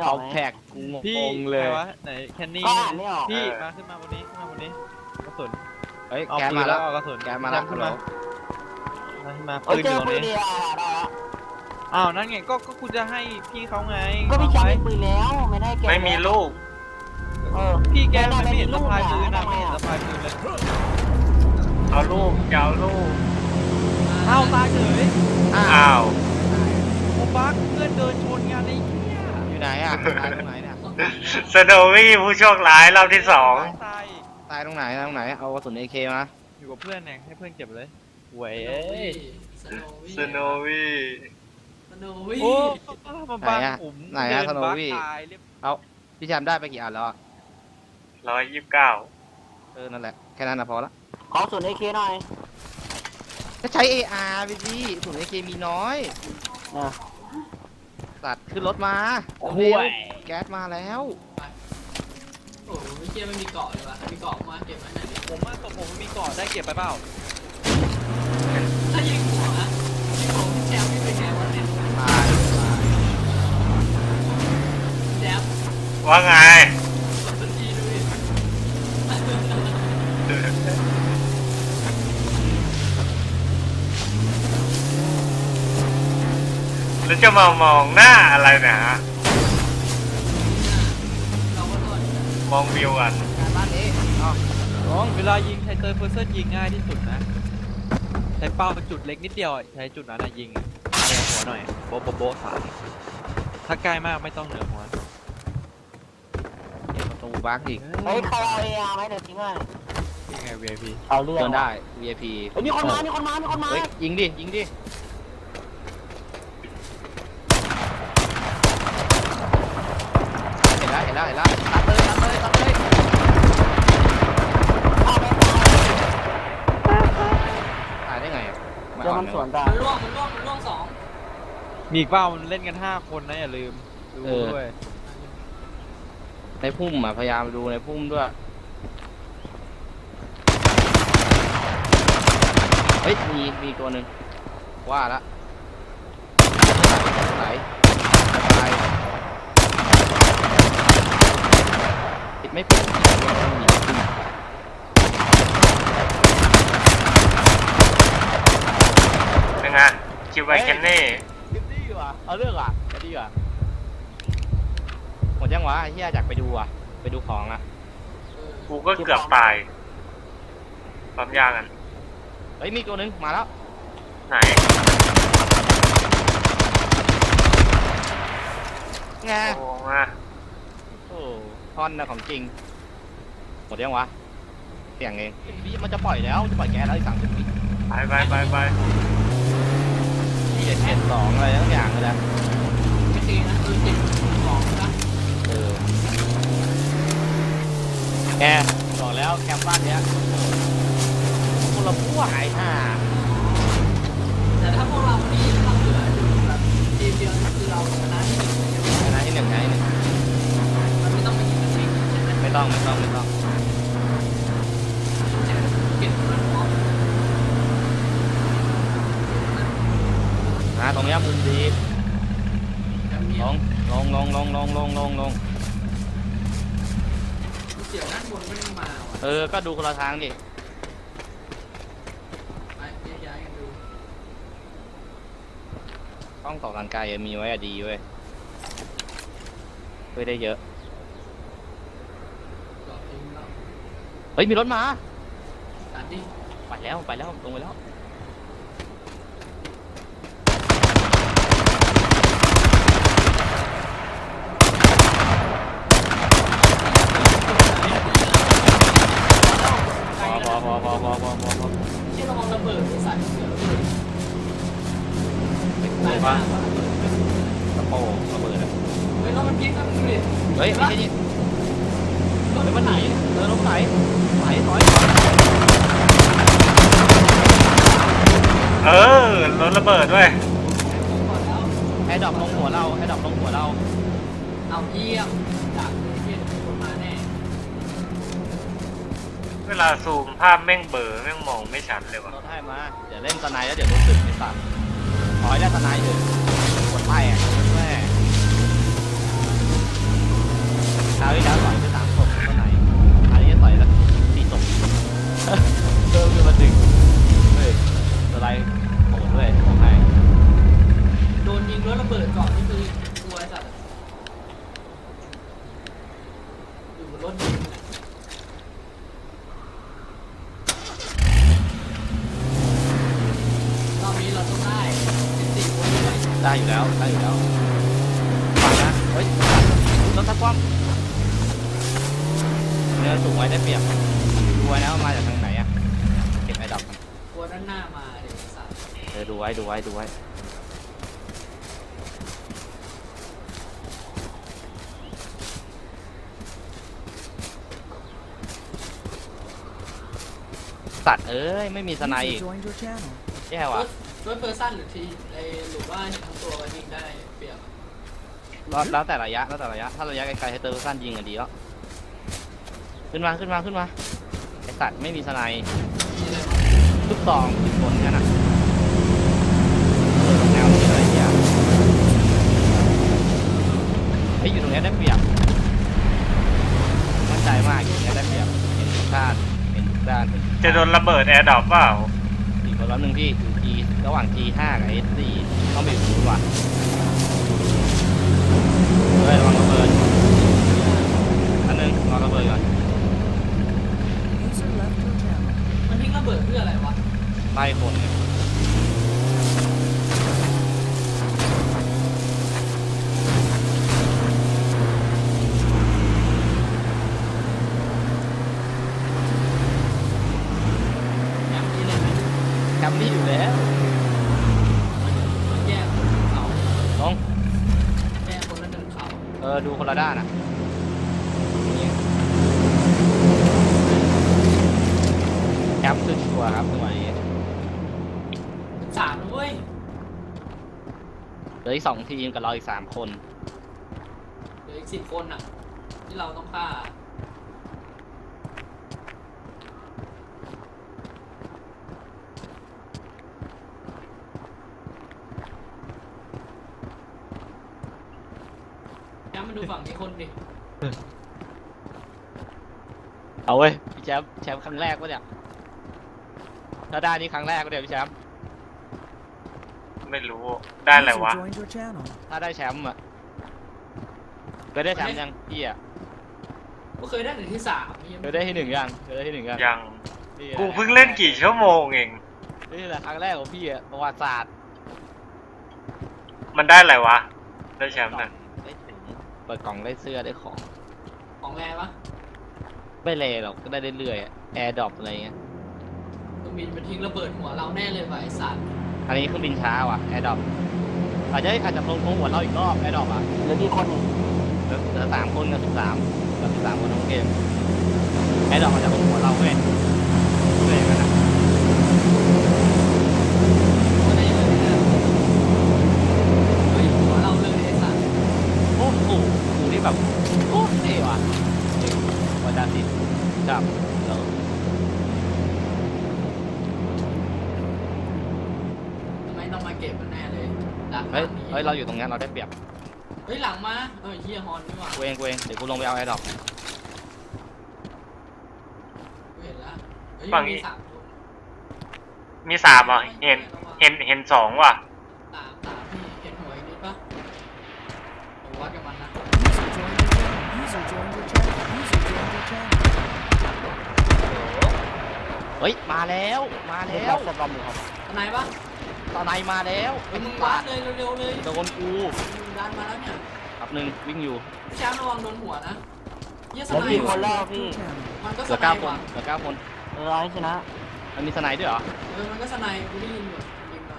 ไม่อเขาอกไหมแท็กกูงพี่งเลยใครวะไหนแคนนี่ก็อ่านไม่ออกพี่เออมาขึ้นมาบนนี้ขึ้นมาบนนี้กระสุนเฮ้ย เอาแกปืมานแล้แล้ววเอากระสุนแกมาแล้วขึ้นมามาขึ้นมาเอ้ปืยนเจออยู่ตรงปืนนี้เดียวได้แล้วอ้าวนั่นไงก็ก็คุณจะให้พี่เขาไงก็พี่แกเอามีไว้ปืนแล้วไม่ได้แกไม่มีลูก เออ พี่แกไม่มันไม่เห็นไม่สะพายปืนไม่นะไม่ไม่เห็นไม่สะพายปืนเลยเอาลูกจะเอาลูก อ้าวตายเฉยอ้าว โอ้บักเพื่อนเดินชนงานไอ้เหี้ยอยู่ ไหนอะตายตรงไหนเนี่ยสโนวี่ผู้โชคร้ายรอบที่สองตายตายตายตรงไหนตรงไหนเอากระสุนเอเคมาอยู่กับเพื่อนไงให้เพื่อนเก็บเลยหวยเอ้ยสโนวี่สโนวี่สโนวี่โอ้มาบังผมไหนอะเดิสโนบักวี่ตายเรียบเอาพี่แชมป์ได้ไปกี่อันแล้วอะร้อยยี่สิบเก้าเออนั่นแหละแค่นั้นนะพอละขอส่วนไอเคหน่อยก็ใช้ AR ไปสิกระสุนเอเคมีน้อยนะ ตัดขึ้นรถมาห่วยแก๊สมาแล้ว โอ้โหไม่เกี่ยไม่มีเกาะเลยวะมีเกาะมาเก็บไว้ไหนดิผมว่าตกผมมีเกาะได้เก็บไปเปล่าถ้ายิงหัวนะยิงหัวพี่แชมป์นี่เป็นไงวะเนี่ยตายตายแชมป์ว่าไง กดสักทีดูดิ แล้ว จะมามองหน้าอะไรเนะฮะเราก็รอดอยู่นะมองวิวกันงานบ้านนี้เอาน้องเวลายิงใช้เตอร์เพอร์เซนยิงง่ายที่สุดนะใช้เป้าเป็นจุดเล็กนิดเดียวอะใช้จุดนั้นนะยิงเหนือหัวหน่อยโบะโบะโบะสามถ้าใกล้มากไม่ต้องเหนือหัวเก็บประตูบักอีกเฮ้ยใครเอาเออาร์ไหมเดี๋ยวทิ้งไว้ยังไง VIP เอาเรื่องเดินได้ VIP เฮ้ยมีคนมา มีคนมา มีคนมา เฮ้ยยิงดิยิงดิเห็น แล้วเห็นแล้วเห็นแล้วตัดเลยตัดเลยตัดเลยเอาไปตายได้ไงอะเดี๋ยวมันสวนกันมันล่วงมันล่วงมันล่วงสองมีอีกเป้ามันเล่นกัน5คนนะอย่าลืมดูด้วยในพุ่มอะพยายามดูในพุ่มด้วย เฮ้ยมีมีตัวหนึ่งว่าละไหลตายปิด ไม่ปิดไม่มีขึ้นเป็นไงคิวไวเคนนี่ดิบดีว่ะเอาเรื่องอะจะดีว่ะหมดยังวะไอ้เฮียอยากไปดูอะ ไปดูของอะกูก็เกือบตายความยากกันเฮ้ยมีตัวหนึงมาแล้ว ไหนไงโอ้มาโอ้ ทอนนะของจริง หมดยังวะเสียงเองพี่มันจะปล่อยแล้วจะปล่อยแก๊สแล้วอีกสามสิบวิไปไปไปไปเจ็ดเจ็ดสองอะไรทั้งอย่างเลยนะไม่ตีนะคือเจ็บของนะเออแกบอกแล้วแคมป์บ้านเนี้ยคนละผู้หายห่าแต่ถ้าพวกเรานี่ถ้าเหลืออยู่แบบทีมเดียวนี่คือเราชนะ ไหมไม่ต้องไม่ต้องไม่ต้องเก็บมันพร้อมอ่าตรงเนี้ยมุมดีแล้วมีลงลงลงลงลงลงลงลงเสี่ยวด้านบนไม่ได้มาว่ะเออ ก็ดูคนละทางดิไปแยกย้ายกันดูกล้องต่อกันไกลอะมีไว้อะดีเว้ยช่วยได้เยอะ ต่อทีมเรา เฮ้ยมีรถมาตัดดิไปแล้วไปแล้วลงไปแล้วพอพอพอพอพอพอพอพอที่ระวังระเบิดที่ใส่เสือระเบิดเฮ้ยว่าตะโปงระเบิดอะเฮ้ยแล้วมันพลิกกันดูดิเฮ้ยไม่ใช่นี่ รถเฮ้ยมัมันนไหไหนนเออรถไหนไหนถอยถอยเออรถระเบิดด้วยก่อนแล้วไอ้ดอกลงหัวเราไอ้ดอกลงหัวเรา เอาเยี่ยมจากเทียนคนมาแน่เวลาซูมภาพแม่งเบลอแม่งมองไม่ชัดเลยว่ะรถให้มาเดี๋ยวเล่นสไนด์แล้วเดี๋ยวรู้สึกไอ้สัตว์ถอยได้สไนด์เถอะก เริ่มจะมาดึงเฮ้ยอะไรด์โหดด้วยของใทยโดนยิงด้วถระเบิดก่อนนี่คือกลัวจัดอยู่บนรถยิอะนี้เราต้ได้14คนได้อยู่แล้วได้อยู่แล้วฟังนะ เฮ้ยรถทักคว่งเนี่ยสูงไว้ได้เปรียบ ไว้ดูไว้ดูไว้สัตว์เอ้ยไม่มีสไนด์อีก joined your channel. แย่ว่ะด้วยเพอร์ซันหรือทีไอหรือว่าเห็นทั้งตัวก็ยิงได้เปรียบแล้วแล้วแต่ระยะแล้วแต่ระยะ ถ้าระยะไกลๆให้เตอร์สั้นยิงอะดีแล้วขึ้นมาขึ้นมาขึ้นมาไอสัตว์ไม่มีสไนด์มีอะไรทุกซองทุกคนแค่นั้นเอ เฮ้ยอยู่ตรงเนี้ยได้เปรียบมั่นใจมากอยู่ตรงเนี้ยได้เปรียบเห็นทุกด้านเห็นทุกด้านเห็นทุกจะโดนระเบิดแอร์ดรอปเปล่าอีกคนละหนึ่งที่อยู่ G ระหว่าง G5 กับ S4 ต้องไปดูว่ะเฮ้ยระวังระเบิดอันหนึงระวังระเบิดก่อน User left your channel. มันทิ้งระเบิดเพื่ออะไรวะ ไล่คนเนี่ย อย่างนี้เลยไหม แคมป์นี่อยู่แล้วมันแยกเขาลงแยกคนละหนึ่งเขาเออดูคนละด้านอะนี่แคมป์คือชัวร์ครับจังหวะนี้เป็นสามนะเว้ยเหลืออีกสองทีมกับเราอีกสามคน เหลืออีกสิบคนอะ ที่เราต้องฆ่า มมาดูฝั่งนี้คนดิเอาเว้ยพี่แชมป์แชมป์ครั้งแรกวะเนี่ยถ้าได้นี่ครั้งแรกวะเนี่ยพี่แชมป์ไม่รู้ได้อะไร User วะ joined your channel. ถ้าได้แชมป์อะเคยได้แชมป์ยังพี่อะก็เคยได้หนึ่งที่สามยังเคยได้ที่หนึ่งยังเคยได้ที่หนึ่งยังยังนี่กูเพิ่งเล่นกี่ชั่วโมงเอง นี่แหละครั้งแรกของพี่อะประวัติศาสตร์มันได้อะไรวะ ได้แชมป์น่ะได้ถุง เปิดกล่องได้เสื้อได้ของ ของแรงปะไม่เลยหรอกก็ได้เรื่อยๆแอร์ดรอปอะไรเงี้ยต้องบินมาทิ้งระเบิดหัวเราแน่เลยว่ะไอ้สัตว์อันนี้เครื่องบินช้าว่ะแอร์ดรอปอาจจะอาจจะลงลงหัวเราอีกรอบแอร์ดรอปอะเหลือกี่คนเนี่ยเหลือเหลือสามคนกับสิบสามกับสิบสามคนทั้งเกมแอร์ดรอปอาจจะลงหัวเราเว้ยเว้ยอย่างนั้นนะ ก็ได้เลยนะเฮ้ยหัวเราเลยไอ้สัตว์ โอ้โหกูนี่ แบบโอ้เท่ว่ะเจ๋งวันดาสิจับแล้วทำไมต้องมาเก็บมันแน่เลยดักเฮ้ยนี้เฮ้ยเราอยู่ตรงเนี้ยเราได้เปรียบเฮ้ยหลังมาเออเฮียฮอนนี่หว่ากูเองกูเองเดี๋ยวกูลงไปเอาแอร์ดรอปกูเห็นแล้วเฮ้ยฝั่งนี้ มีสามคนมีสามอะเห็นเห็นเห็นสองว่ะ สามสามพี่เห็นหัวอีกนิดปะผมวัดกับมันนะ User joined your channel. User joined your channel. User joined your channel. เฮ้ย มาแล้ว มาเรียแล้กวแบบสบอมอยู่ครับทนายปะตอนในมาแล้วเฮ้ยมึงวัดเลยเร็วๆเลยโดนกูมึงดันมาแล้วเนี่ยครับหนึ่งวิ่งอยู่ พี่แชมป์ระวังโดนหัวนะเยี่ยสเหลือไนกี่ด์คนแล้ว Your พี่ channel. มันก็เหสลือไนเก้าด์คนว่ะเหลือเก้าคนเออให้ชนะมันมีสไนด์ด้วยเหรอ เออมันก็สไนด์กูได้ยินอยู่ยิงมา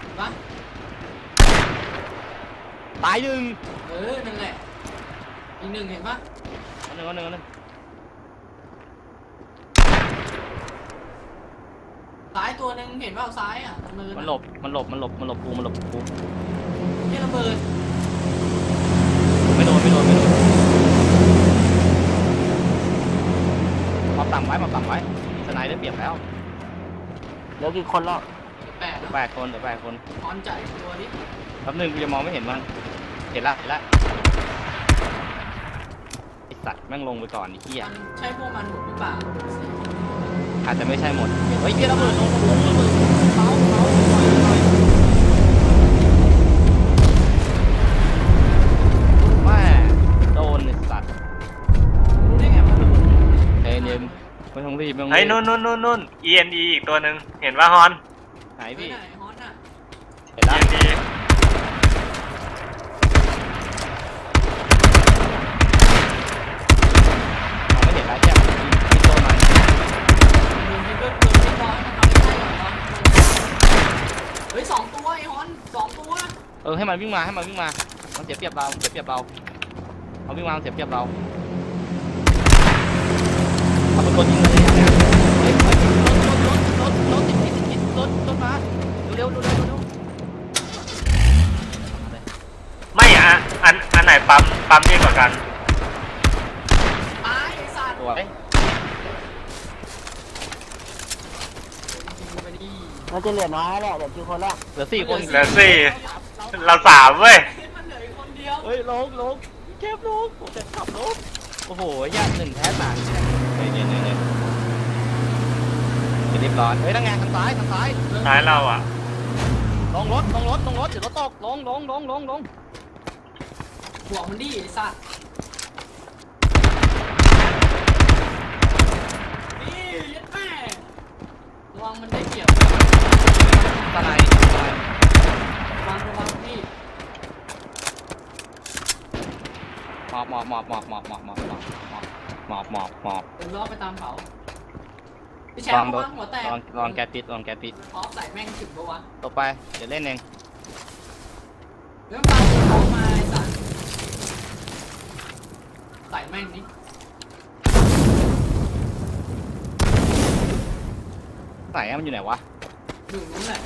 เห็นปะตายหนึ่งเออนั่นแหละ อีกหนึ่งเห็นปะอันหนึ่งอันหนึ่งอันหนึ่งซ้ายตัวหนึ่งเห็นเปล่าซ้ายอะตรงเนินอะมันหลบ มันหลบ มันหลบ มันหลบกู มันหลบกูเฮียระเบิดไม่โดนไม่โดนไม่โดนมาต่ำไว้มาต่ำไว้มีสไนด์ได้เปรียบแล้วเหลือกี่คนแล้วแปดเหลือนะแปดคนเหลือแปดคนฮอนจ่ายตัวดิแป๊บหนึงกูจะมองไม่เห็นมัน เห็นละเห็นละไอ สัตว์แม่งลงไปก่อนไอ้เหี้ยมันใช่พวกมันหมดหรือเปล่าอาจจะไม่ใช่หมด เฮ้ยเหี้ยระเบิดลงลงระเบิดเขาเขาปล่อยปล่อยแม่โดนไอสัตว์รู้ได้ไงว่าระเบิดเฮ้ยเนมไม่ต้องรีบไม่ต้องรีบเฮ้ยนู่นนู่นนู่นนู่น ENE อีกตัวหนึ่งเห็นว่าฮอน ไหนไอ้พี่ไหนฮอนอะเห็นละ ENE เออให้มันวิ่งมาให้มันวิ่งมา มันเสียเปรียบเราเสียเปรียบเราเอาวิ่งมาเสียเปรียบเราเอาเป็นคนยิงเลยอย่างเฮ้ยรถรถรถรถติดติดติดติดรถรถมาเร็วเร็วเร็วเร็วไม่อะอันอันไหนปั๊มปั๊มดีกว่ากันตายไอ้สัตว์สวไปดิเราจะเหลือน้อยแหละเดี๋ยวคิวคนละเหลือสี่คนเหลือสี่ เราสามเว้ยมันเหลืออีกคนเดียวเฮ้ยลงลงเก็บลงผมจะขับลงโอ้โหยากหนึ่งแพ้สามเฮ้ยเนี่ยเนี่ยเนี่ยจะรีบร้อนเฮ้ยนั่งไงทางซ้ายทางซ้ายท้ายเราอะ ลงรถลงรถลงรถเดี๋ยวรถตกลงลงลงลงลงหัวมันดิไอ้สัตว์นี่ยัดแม่ระวังมันได้เปรียบ ตะไน ระวังระวังพี่ หมอบหมอบหมอบหมอบหมอบหมอบหมอบหมอบหมอบหมอบหมอบเป็นรอบไปตามเขาพี่แชลมองป์ดูระวังหัวแตกลองลองแกสติดลองแกสติดออฟใส่แม่งถึงปะวะต่อไปเดี๋ยวเล่นเองเรื่องตามเขามาไอ้สัตว์ใส่แม่งนี่ไหนอะมันอยู่ไหนวะอยู่นู้นแหละ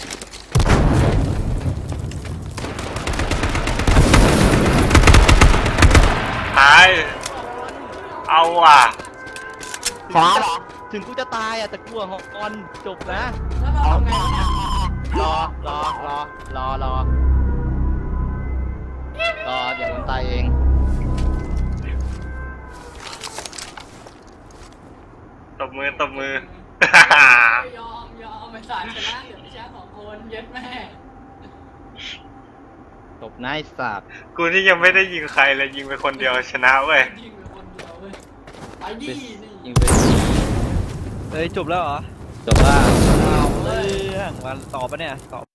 ท้าย เอาว่ะชนะเหรอ ถึงกูจะตายอะแต่กลัวหอกอนจบนะ แล้วเราทำไงเนี่ยรอรอรอรอรอรอเดี๋ยวมันตายเอง ตบมือตบมือ ยอมยอมไอ้สัตว์ชนะเหลือพี่แชมป์สองคนเย็ดแม่จบนายสัตว์กูนี่ยังไม่ได้ยิงใครเลยยิงไปคนเดียวชนะเว้ยยิงไปคนเดียวเว้ย ไปดินี่ยิงไปเฮ้ยจบแล้วเหรอจบละเอาเรื่องวันต่อปะเนี่ยต่อ